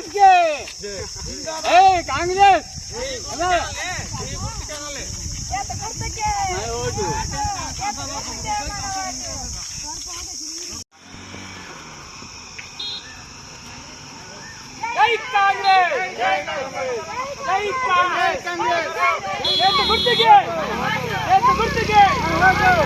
కాంగ్రెస్కి ఏ కాంగ్రెస్ అదే. ఆ, ఓటు. జై కాంగ్రెస్ జై కాంగ్రెస్ ఎంత గుర్తుకే ఎంత గుర్తుకే కాంగ్రెస్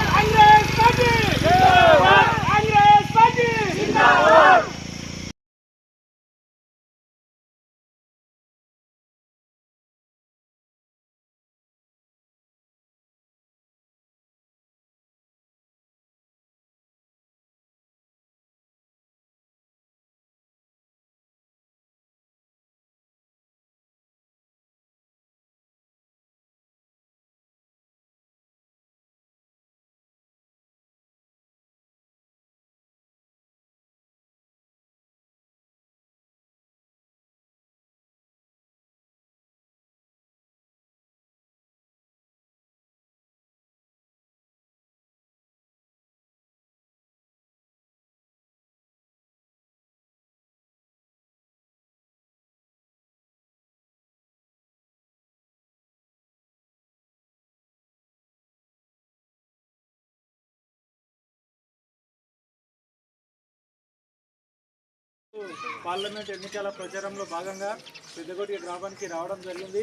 పార్లమెంట్ ఎన్నికల ప్రచారంలో భాగంగా పెద్దగొట్టి గ్రామానికి రావడం జరిగింది.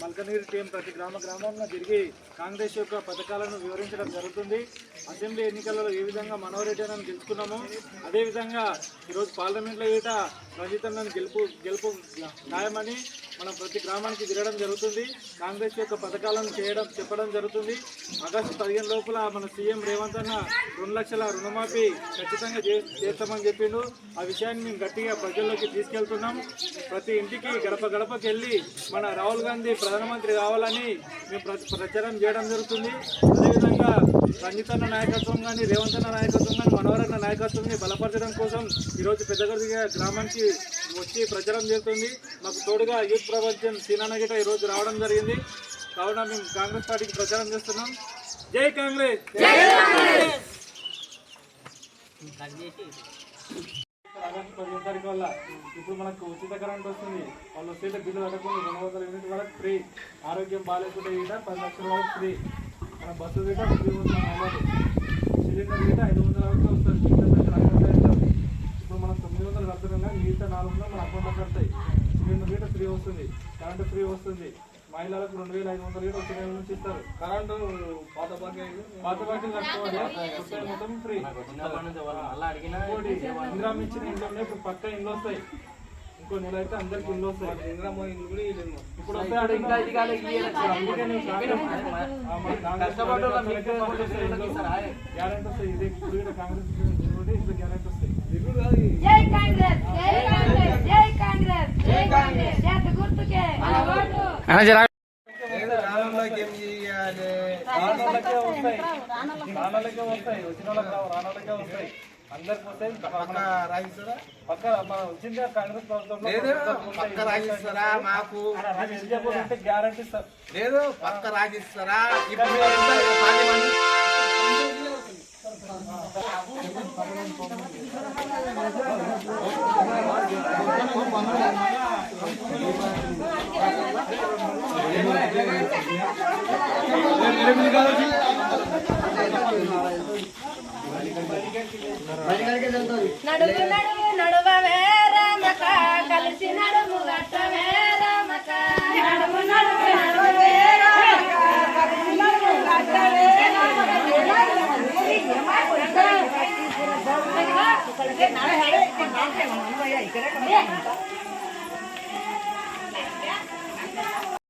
మల్కనీరు టీం ప్రతి గ్రామ గ్రామంలో తిరిగి కాంగ్రెస్ యొక్క పథకాలను వివరించడం జరుగుతుంది. అసెంబ్లీ ఎన్నికలలో ఏ విధంగా మనోరెడ్డిని గెలుచుకున్నామో అదేవిధంగా ఈరోజు పార్లమెంట్లో ఈట రంజితన్నను గెలుపు గెలుపు న్యాయమని మనం ప్రతి గ్రామానికి తిరగడం జరుగుతుంది. కాంగ్రెస్ యొక్క పథకాలను చేయడం చెప్పడం జరుగుతుంది. ఆగస్టు పదిహేను లోపల మన సీఎం రేవంత్ అన్న రెండు లక్షల రుణమాఫీ ఖచ్చితంగా చే- చేస్తామని చెప్పిండు. ఆ విషయాన్ని మేము గట్టిగా ప్రజల్లోకి తీసుకెళ్తున్నాం. ప్రతి ఇంటికి గడప గడపకి వెళ్ళి మన రాహుల్ గాంధీ ప్రధానమంత్రి కావాలని మేము ప్ర- ప్రచారం చేయడం జరుగుతుంది. అదేవిధంగా రంజితన్న నాయకత్వం కానీ రేవంత్ అన్న నాయకత్వం కానీ మనోహరన్న నాయకత్వాన్ని బలపరచడం కోసం ఈరోజు పెద్దగర్ది గ్రామానికి వచ్చి ప్రచారం చేస్తుంది మాకు తోడుగా యూత్ ప్రపంచం సీనాన్న గిట ఈరోజు రావడం జరిగింది. కావున మేము కాంగ్రెస్ పార్టీకి ప్రచారం చేస్తున్నాం. జై కాంగ్రెస్! ఆగస్టు పదిహేను తారీఖు వల్ల ఇప్పుడు మనకు ఉచిత కరెంట్ వస్తుంది. వాళ్ళు వస్తే బిల్లు కట్టకుండా రెండు వందల యూనిట్ వరకు ఫ్రీ. ఆరోగ్యం బాగాలేకుంటే ఈట పది లక్షల వరకు ఫ్రీ. మన బస్సు గిట సిలిండర్ గిట ఐదు వందల వరకు వస్తుంది మిగతా పైసలు అకౌంట్లో వేస్తారు. ఇప్పుడు మనం తొమ్మిది వందలు కడుతున్నాం కానీ మిగతా నాలుగు వందలు మన అకౌంట్లో కడతాయి సిలిండర్ గిట ఫ్రీ వస్తుంది కరెంట్ ఫ్రీ వస్తుంది. మహిళలకు రెండు వేల ఐదు వందలు వచ్చే నెల నుంచి ఇస్తారు. కరెంటు పాత బాకీ పాత బాకీలు కట్టుకోవాలి. మొత్తం ఫ్రీ. ఇందిరామ ఇచ్చిన ఇంట్లో ఇప్పుడు పక్క ఇండ్లు వస్తాయి. ఇంకో నెల అయితే అందరికి ఇండ్లు వస్తాయి. ఇంద్రమ్మ ఇల్లు కూడా ఇల్లు ఇప్పుడు వస్తాయి ఆడ ఇంకా ఇది. గ్యారెంటీ వస్తాయి ఇది ఇప్పుడు కూడా కాంగ్రెస్ ఇప్పుడు గ్యారెంటీ వస్తాయి దిగుడు కాదు ఇది. జై కాంగ్రెస్ జై కాంగ్రెస్ జై కాంగ్రెస్ జై కాంగ్రెస్ చేత గుర్తుకే మన ఓటు ఏదో రాళ్ళలోకి ఏం చేయాలి రానోళ్ళకే వస్తాయి రానోళ్ళకే వస్తాయి వచ్చిన వాళ్ళకి రావు రానోళ్ళకే వస్తాయి అందరికి వస్తాయి పక్క రాగిస్తారా పక్క వచ్చింది కాంగ్రెస్ ప్రభుత్వంలో లేదు పక్క రాగిస్తారా మాకు అలా గ్యారెంటీ లేదు పక్క రాగిస్తారా ఇప్పుడు నడుము నడుము నడువవే రామక కలిసి నడుము గట్టవే రామక నడుము నడుము నడువవే రామక కలిసి నడుము గట్టవే రామక